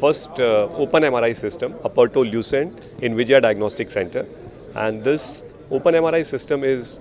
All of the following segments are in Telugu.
first uh, open MRI system, Aperto Lucent in Vijaya Diagnostic Center. And this open MRI system is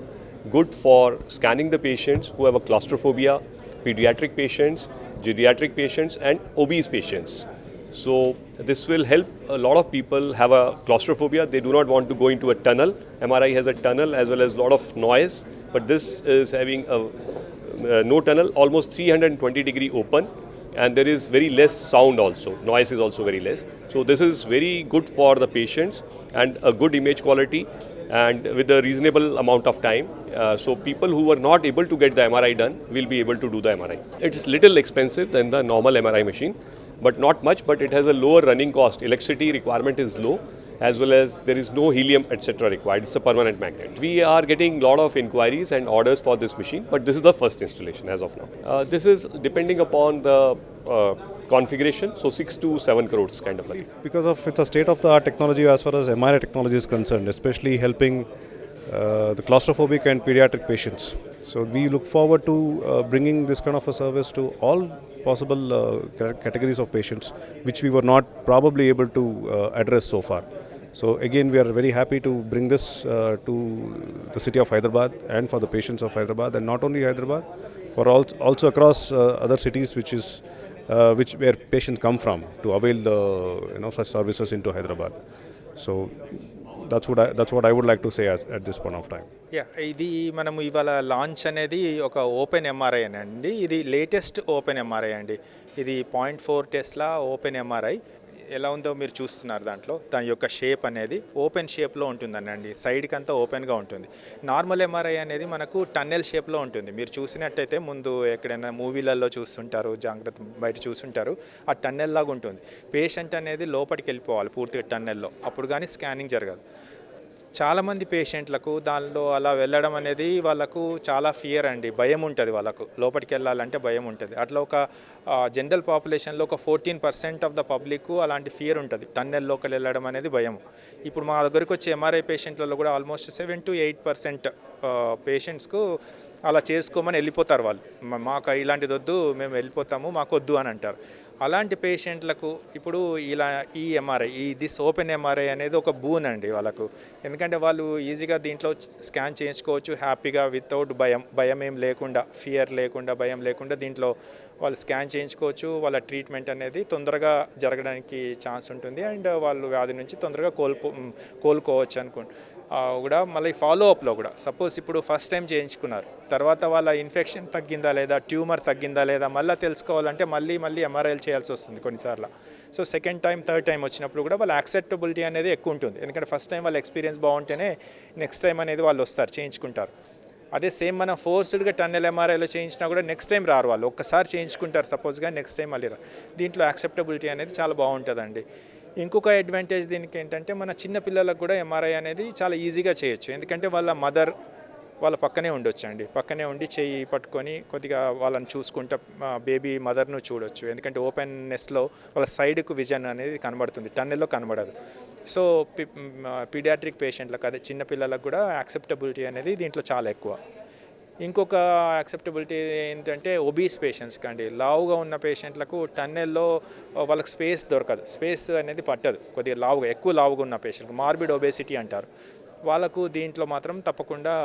good for scanning the patients who have a claustrophobia, pediatric patients, geriatric patients, and obese patients. So this will help a lot of people have a claustrophobia. They do not want to go into a tunnel. MRI has a tunnel as well as a lot of noise, but this is having a uh, no tunnel, almost 320 degree open. And there is very less sound also. Noise is also very less. So this is very good for the patients and a good image quality and with a reasonable amount of time. Uh, so people who are not able to get the mri done will be able to do the mri it's little expensive than the normal mri machine but not much but it has a lower running cost. Electricity requirement is low as well as there is no helium etc required. It's a permanent magnet. We are getting lot of inquiries and orders for this machine but this is the first installation as of now. Uh, this is depending upon the uh, configuration so 6 to 7 crores kind of like because of it's a state of the art technology as far as MRI technology is concerned, especially helping the claustrophobic and pediatric patients. So we look forward to uh, bringing this kind of a service to all possible uh, categories of patients, which we were not probably able to uh, address so far. So again, we are very happy to bring this uh, to the city of Hyderabad and for the patients of Hyderabad, and not only Hyderabad, but also across uh, other cities, which is uh, which where patients come from to avail the you know such services into Hyderabad. So that's what I, that's what I would like to say as, at this point of time. Yeah ఇది మనము ఇవాళ లాంచ్ అనేది ఒక ఓపెన్ ఎంఆర్ఐ అండి ఇది లేటెస్ట్ ఓపెన్ ఎంఆర్ఐ అండి ఇది point four tesla open MRI ఎలా ఉందో మీరు చూస్తున్నారు దాంట్లో. దాని యొక్క షేప్ అనేది ఓపెన్ షేప్లో ఉంటుందండి సైడ్కి అంతా ఓపెన్గా ఉంటుంది. నార్మల్ ఎంఆర్ఐ అనేది మనకు టన్నెల్ షేప్లో ఉంటుంది. మీరు చూసినట్టయితే ముందు ఎక్కడైనా మూవీలలో చూస్తుంటారు జాగ్రత్త బయట చూస్తుంటారు ఆ టన్నెల్ లాగా ఉంటుంది. పేషెంట్ అనేది లోపలికి వెళ్ళిపోవాలి పూర్తిగా టన్నెల్లో అప్పుడు కానీ స్కానింగ్ జరగదు. చాలామంది పేషెంట్లకు దానిలో అలా వెళ్ళడం అనేది వాళ్ళకు చాలా ఫియర్ అండి. భయం ఉంటుంది వాళ్ళకు. లోపలికి వెళ్ళాలంటే భయం ఉంటుంది. అట్లా ఒక జనరల్ పాపులేషన్లో ఒక fourteen percent of the public అలాంటి ఫియర్ ఉంటుంది. టన్నెల్లోకి వెళ్ళడం అనేది భయం. ఇప్పుడు మా దగ్గరికి వచ్చే ఎంఆర్ఐ పేషెంట్లలో కూడా almost seven to eight percent పేషెంట్స్కు అలా చేసుకోమని వెళ్ళిపోతారు వాళ్ళు. మాకు ఇలాంటిది వద్దు మేము వెళ్ళిపోతాము మాకు వద్దు అని అంటారు. అలాంటి పేషెంట్లకు ఇప్పుడు ఇలా ఈ ఎంఆర్ఐ ఈ దిస్ ఓపెన్ ఎంఆర్ఐ అనేది ఒక బూన్ అండి వాళ్ళకు. ఎందుకంటే వాళ్ళు ఈజీగా దీంట్లో స్కాన్ చేయించుకోవచ్చు హ్యాపీగా వితౌట్ భయం భయం ఏం లేకుండా ఫియర్ లేకుండా భయం లేకుండా దీంట్లో వాళ్ళు స్కాన్ చేయించుకోవచ్చు వాళ్ళ ట్రీట్మెంట్ అనేది తొందరగా జరగడానికి ఛాన్స్ ఉంటుంది. అండ్ వాళ్ళు వ్యాధి నుంచి తొందరగా కోల్పో కోలుకోవచ్చు అనుకో కూడా మళ్ళీ ఫాలో అప్లో కూడా. సపోజ్ ఇప్పుడు ఫస్ట్ టైం చేయించుకున్నారు. తర్వాత వాళ్ళ ఇన్ఫెక్షన్ తగ్గిందా లేదా ట్యూమర్ తగ్గిందా లేదా మళ్ళీ తెలుసుకోవాలంటే మళ్ళీ మళ్ళీ ఎంఆర్ఐలు చేయాల్సి వస్తుంది కొన్నిసార్లు. So second time third time వచ్చినప్పుడు కూడా వాళ్ళ యాక్సెప్టబిలిటీ అనేది ఎక్కువ ఉంటుంది. ఎందుకంటే ఫస్ట్ టైం వాళ్ళ ఎక్స్పీరియన్స్ బాగుంటేనే నెక్స్ట్ టైం అనేది వాళ్ళు వస్తారు చేయించుకుంటారు. అదే సేమ్ మనం ఫోర్స్డ్గా టన్నెల్ ఎంఆర్ఐలో చేయించినా కూడా నెక్స్ట్ టైం రారు వాళ్ళు. ఒక్కసారి చేయించుకుంటారు సపోజ్గా నెక్స్ట్ టైం మళ్ళీ రారు. దీంట్లో యాక్సెప్టబిలిటీ అనేది చాలా బాగుంటుందండి. ఇంకొక అడ్వాంటేజ్ దీనికి ఏంటంటే మన చిన్న పిల్లలకు కూడా ఎంఆర్ఐ అనేది చాలా ఈజీగా చేయొచ్చు. ఎందుకంటే వాళ్ళ మదర్ వాళ్ళ పక్కనే ఉండొచ్చు అండి పక్కనే ఉండి చేయి పట్టుకొని కొద్దిగా వాళ్ళని చూసుకుంటా బేబీ మదర్ను చూడొచ్చు. ఎందుకంటే ఓపెన్నెస్లో వాళ్ళ సైడ్కు విజన్ అనేది కనబడుతుంది. టన్నెల్లో కనబడదు. సో పీడియాట్రిక్ పేషెంట్లకు అదే చిన్నపిల్లలకు కూడా యాక్సెప్టబిలిటీ అనేది దీంట్లో చాలా ఎక్కువ. ఇంకొక యాక్సెప్టబిలిటీ ఏంటంటే ఒబీస్ పేషెంట్స్ కండి లావుగా ఉన్న పేషెంట్లకు టన్నెల్లో వాళ్ళకి స్పేస్ దొరకదు. స్పేస్ అనేది పట్టదు. కొద్దిగా లావుగా ఎక్కువ లావుగా ఉన్న పేషెంట్కి మార్బిడ్ ఒబేసిటీ అంటారు. వాళ్ళకు దీంట్లో మాత్రం తప్పకుండా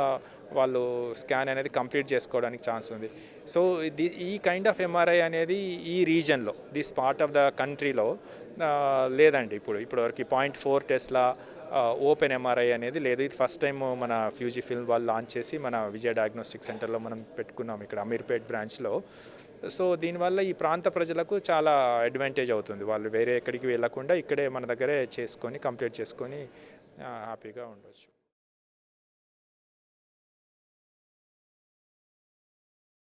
వాళ్ళు స్కాన్ అనేది కంప్లీట్ చేసుకోవడానికి ఛాన్స్ ఉంది. సో ఇది ఈ కైండ్ ఆఫ్ ఎంఆర్ఐ అనేది ఈ రీజన్లో దిస్ పార్ట్ ఆఫ్ ద కంట్రీలో లేదండి ఇప్పుడు ఇప్పటివరకు point four tesla open MRI అనేది లేదు. ఇది ఫస్ట్ టైం మన ఫ్యూజీ ఫిల్మ్ వాళ్ళు లాంచ్ చేసి మన విజయ డయాగ్నోస్టిక్ సెంటర్లో మనం పెట్టుకున్నాం ఇక్కడ అమీర్పేట్ బ్రాంచ్లో సో దీనివల్ల ఈ ప్రాంత ప్రజలకు చాలా అడ్వాంటేజ్ అవుతుంది. వాళ్ళు వేరే ఎక్కడికి వెళ్ళకుండా ఇక్కడే మన దగ్గరే చేసుకొని కంప్లీట్ చేసుకొని హ్యాపీగా ఉండొచ్చు.